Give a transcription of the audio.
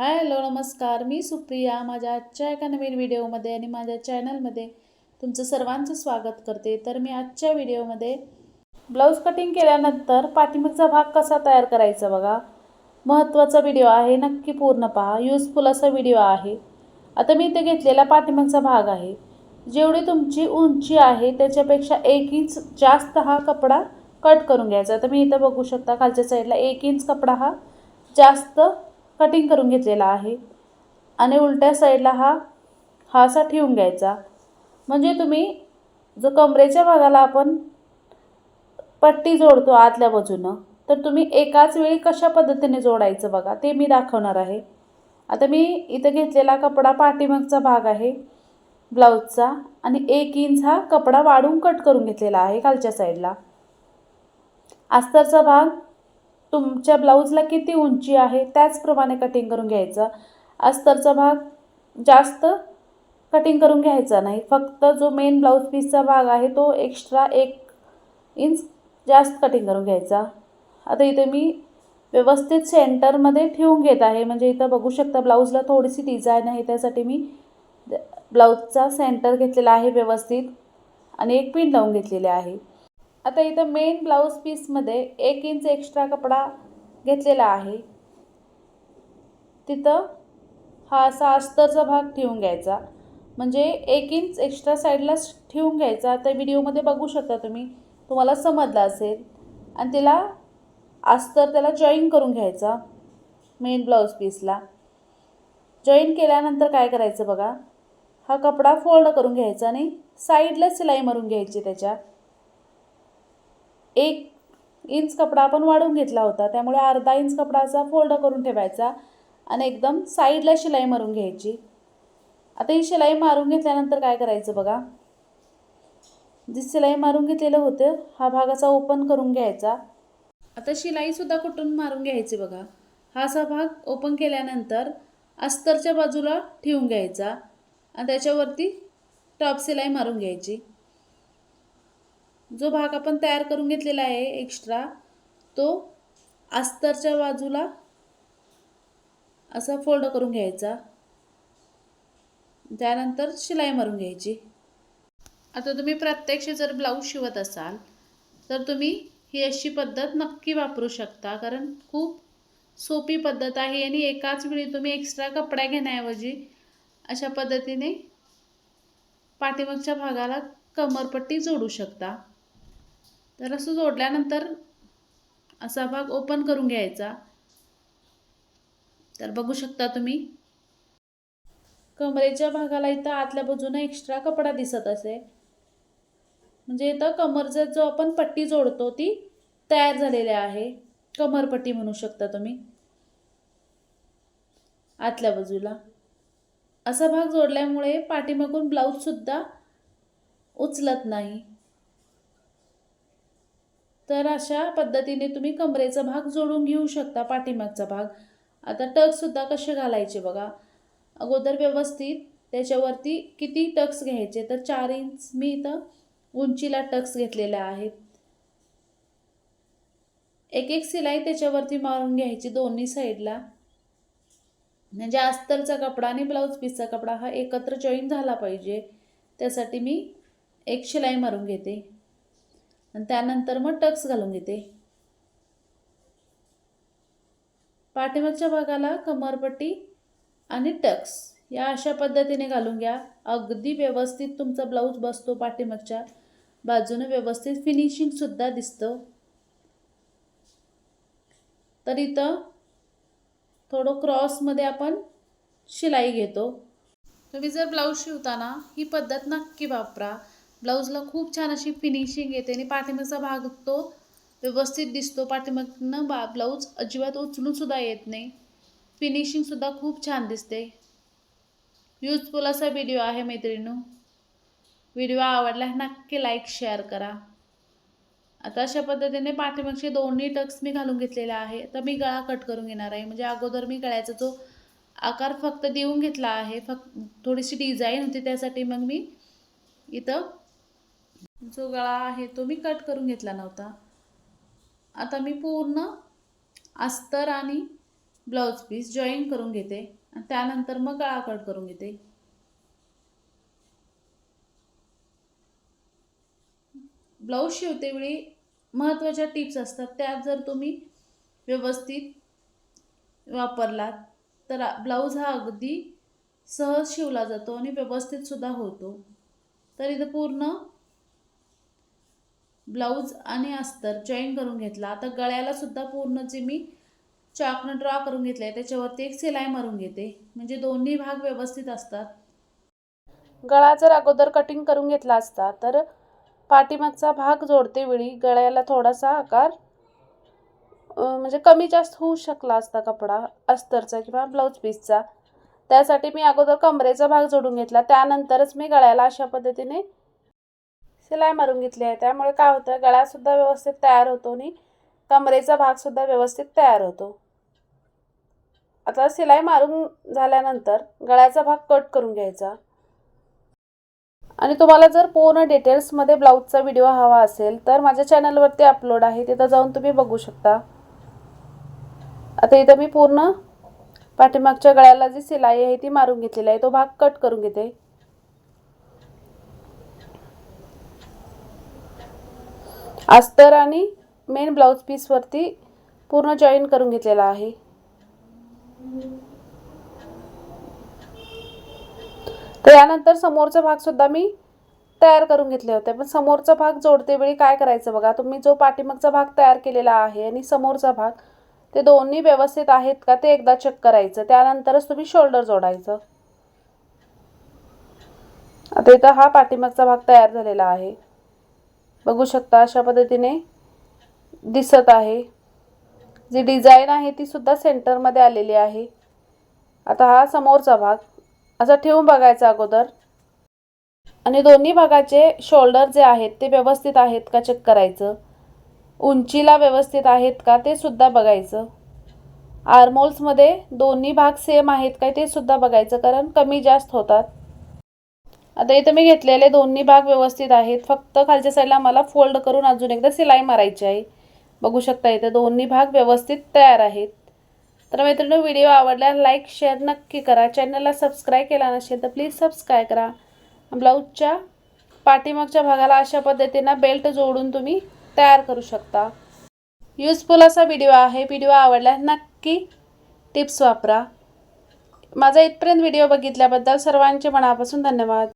Hi hello नमस्कार. मी सुप्रिया. माझ्या आजच्या एका नवीन व्हिडिओमध्ये आणि माझ्या चॅनलमध्ये तुमचं सर्वांचं स्वागत करते. तर मी आजच्या व्हिडिओमध्ये ब्लाऊज कटिंग केल्यानंतर पाठीमागचा भाग कसा तयार करायचा बघा. महत्त्वाचा व्हिडिओ आहे. नक्की पूर्ण पहा. यूजफुल असा व्हिडिओ आहे. आता मी इथे घेतलेला पाठीमागचा भाग आहे. जेवढी तुमची उंची आहे त्याच्यापेक्षा एक इंच जास्त हा कपडा कट करून घ्यायचा. तर मी इथं बघू शकता खालच्या साईडला एक इंच कपडा हा जास्त कटिंग करून घेतलेला आहे. आणि उलट्या साईडला हा हा असा ठेवून घ्यायचा. म्हणजे तुम्ही जो कमरेच्या भागाला आपण पट्टी जोडतो आतल्या बाजूनं तर तुम्ही एकाच वेळी कशा पद्धतीने जोडायचं बघा ते मी दाखवणार आहे. आता मी इथं घेतलेला कपडा पाठीमागचा भाग आहे ब्लाऊजचा आणि एक इंच हा कपडा वाढून कट करून घेतलेला आहे खालच्या साईडला. अस्तरचा भाग तुमच्या ब्लाऊजला किती उंची आहे? त्याचप्रमाणे कटिंग करून घ्यायचं. अस्तरचा भाग जास्त कटिंग करून घ्यायचा नाही. फक्त जो मेन ब्लाऊज पीसचा भाग आहे तो एक्स्ट्रा एक इंच जास्त कटिंग करून घ्यायचा. आता इथे मी व्यवस्थित सेंटरमध्ये ठेवून घेत आहे. म्हणजे इथं बघू शकता ब्लाऊजला थोडीशी डिझाईन आहे. त्यासाठी मी ब्लाऊजचा सेंटर घेतलेला आहे व्यवस्थित. आणि एक पिन लावून घेतलेले आहे. आता इथं मेन ब्लाऊज पीसमध्ये एक इंच एक्स्ट्रा कपडा घेतलेला आहे. तिथं हा असा अस्तरचा भाग ठेवून घ्यायचा. म्हणजे एक इंच एक्स्ट्रा साईडलाच ठेवून घ्यायचा. तर व्हिडिओमध्ये बघू शकता तुम्ही. तुम्हाला समजलं असेल. आणि तिला अस्तर त्याला जॉईन करून घ्यायचा. मेन ब्लाऊज पीसला जॉईन केल्यानंतर काय करायचं बघा? हा कपडा फोल्ड करून घ्यायचा आणि साईडला सिलाई मारून घ्यायची त्याच्या. एक इंच कपडा आपण वाढवून घेतला होता. त्यामुळे अर्धा इंच कपडा असा फोल्ड करून ठेवायचा आणि एकदम साईडला शिलाई मारून घ्यायची. आता ही शिलाई मारून घेतल्यानंतर काय करायचं बघा? जी शिलाई मारून घेतलेलं होतं हा भाग असा ओपन करून घ्यायचा. आता शिलाईसुद्धा कुठून मारून घ्यायची बघा? हा असा भाग ओपन केल्यानंतर अस्तरच्या बाजूला ठेवून घ्यायचा आणि त्याच्यावरती टॉप शिलाई मारून घ्यायची. जो भाग आपण तयार करून घेतलेला आहे एक्स्ट्रा तो अस्तरच्या बाजूला असा फोल्ड करून घ्यायचा. त्यानंतर शिलाई मारून घ्यायची. आता तुम्ही प्रत्यक्ष जर ब्लाऊज शिवत असाल तर तुम्ही ही अशी पद्धत नक्की वापरू शकता कारण खूप सोपी पद्धत आहे आणि एकाच वेळी तुम्ही एक्स्ट्रा कपडा घेण्याऐवजी अशा पद्धतीने पाठीमागच्या भागाला कमरपट्टी जोडू शकता. तर असं जोडल्यानंतर असा भाग ओपन करून घ्यायचा. तर बघू शकता तुम्ही. कमरेच्या भागाला इथं आतल्या बाजूनं एक्स्ट्रा कपडा दिसत असे. म्हणजे इथं कमरचा जो आपण पट्टी जोडतो ती तयार झालेली आहे. कमरपट्टी म्हणू शकता तुम्ही. आतल्या बाजूला. असा भाग जोडल्यामुळे पाठीमागून ब्लाऊजसुद्धा उचलत नाही. तर अशा पद्धतीने तुम्ही कमरेचा भाग जोडून घेऊ शकता पाठीमागचा भाग. आता टक्ससुद्धा कसे घालायचे बघा. अगोदर व्यवस्थित त्याच्यावरती किती टक्स घ्यायचे तर चार इंच मी इथं उंचीला टक्स घेतलेल्या आहेत. एक एक सिलाई त्याच्यावरती मारून घ्यायची दोन्ही साईडला. म्हणजे अस्तरचा कपडा आणि ब्लाऊज पीसचा कपडा हा एकत्र जॉईन झाला पाहिजे. त्यासाठी मी एक शिलाई मारून घेते. आणि त्यानंतर मग टक्स घालून घेते. पाठीमागच्या भागाला कमरपट्टी आणि टक्स या अशा पद्धतीने घालून घ्या. अगदी व्यवस्थित तुमचा ब्लाऊज बसतो पाठीमागच्या बाजूने. व्यवस्थित फिनिशिंगसुद्धा दिसतं. तर इथं थोडं क्रॉसमध्ये आपण शिलाई घेतो. तुम्ही जर ब्लाऊज शिवताना ही पद्धत नक्की वापरा. ब्लाऊजला खूप छान अशी फिनिशिंग येते आणि पाठीमागचा भाग तो व्यवस्थित दिसतो. पाठीमागनं बा ब्लाऊज अजिबात उचलूनसुद्धा येत नाही. फिनिशिंगसुद्धा खूप छान दिसते. युजफुल असा व्हिडिओ आहे मैत्रिणू व्हिडिओ आवडला नक्की लाईक शेअर करा. आता अशा पद्धतीने पाठीमागचे दोन्ही टक्स मी घालून घेतलेले आहे. तर मी गळा कट करून घेणार आहे. म्हणजे अगोदर मी गळ्याचा जो आकार फक्त देऊन घेतला आहे फक्त थोडीशी डिझाईन होती त्यासाठी मग मी इथं जो गळा आहे तो मी कट करून घेतला नव्हता. आता मी पूर्ण अस्तर आणि ब्लाऊज पीस जॉईन करून घेते आणि त्यानंतर मग गळा कट करून घेते. ब्लाऊज शिवतेवेळी महत्त्वाच्या टिप्स असतात. त्या जर तुम्ही व्यवस्थित वापरलात तर ब्लाऊज हा अगदी सहज शिवला जातो आणि व्यवस्थितसुद्धा होतो. तर इथं पूर्ण ब्लाऊज आणि अस्तर जॉईन करून घेतला. आता गळ्याला सुद्धा पूर्ण जे मी चाकनं ड्रॉ करून घेतलं आहे त्याच्यावरती एक सिलाई मारून घेते. म्हणजे दोन्ही भाग व्यवस्थित असतात. गळा जर अगोदर कटिंग करून घेतला असता तर पाठीमागचा भाग जोडते वेळी. गळ्याला थोडासा आकार म्हणजे कमी जास्त होऊ शकला असता कपडा अस्तरचा किंवा ब्लाऊज पीसचा. त्यासाठी मी अगोदर कमरेचा भाग जोडून घेतला. त्यानंतरच मी गळ्याला अशा पद्धतीने शिलाई मारून घेतली आहे. त्यामुळे काय होतं गळासुद्धा व्यवस्थित तयार होतो आणि कमरेचा भागसुद्धा व्यवस्थित तयार होतो. आता शिलाई मारून झाल्यानंतर गळ्याचा भाग कट करून घ्यायचा. आणि तुम्हाला जर पूर्ण डिटेल्समध्ये ब्लाऊजचा व्हिडिओ हवा असेल तर माझ्या चॅनलवरती अपलोड आहे. तिथं जाऊन तुम्ही बघू शकता. आता इथं मी पूर्ण पाठीमागच्या गळ्याला जी शिलाई आहे ती मारून घेतलेली आहे. तो भाग कट करून घेते. अस्तर आणि मेन ब्लाऊज पीसवरती पूर्ण जॉईन करून घेतलेला आहे. तर यानंतर समोरचा भागसुद्धा मी तयार करून घेतले होते पण समोरचा भाग जोडते वेळी काय करायचं बघा? तुम्ही जो पाठीमागचा भाग तयार केलेला आहे आणि समोरचा भाग ते दोन्ही व्यवस्थित आहेत का ते एकदा चेक करायचं. त्यानंतरच तुम्ही शोल्डर जोडायचं. आता इथं हा पाठीमागचा भाग तयार झालेला आहे. बघू शकता अशा पद्धतीने दिसत आहे. जी डिझाईन आहे ती सुद्धा सेंटरमध्ये आलेली आहे. आता हा समोरचा भाग असा ठेवून बघायचा अगोदर. आणि दोन्ही भागाचे शोल्डर जे आहेत ते व्यवस्थित आहेत का चेक करायचं? उंचीला व्यवस्थित आहेत का ते सुद्धा बघायचं. आर्मोल्समध्ये दोन्ही भाग सेम आहेत का ते सुद्धा बघायचं कारण कमी जास्त होतात. आता इथं मी घेतलेले दोन्ही भाग व्यवस्थित आहेत. फक्त खालच्या साईडला मला फोल्ड करून अजून एकदा सिलाई मारायची आहे. बघू शकता इथे दोन्ही भाग व्यवस्थित तयार आहेत. तर मित्रांनो व्हिडिओ आवडला लाईक शेअर नक्की करा. चॅनलला सबस्क्राईब केला नसेल तर प्लीज सबस्क्राईब करा. ब्लाऊजच्या पाठीमागच्या भागाला अशा पद्धतीनं बेल्ट जोडून तुम्ही तयार करू शकता. युजफुल असा व्हिडिओ आहे. व्हिडिओ आवडला नक्की टिप्स वापरा. माझा इथपर्यंत व्हिडिओ बघितल्याबद्दल सर्वांचे मनापासून धन्यवाद.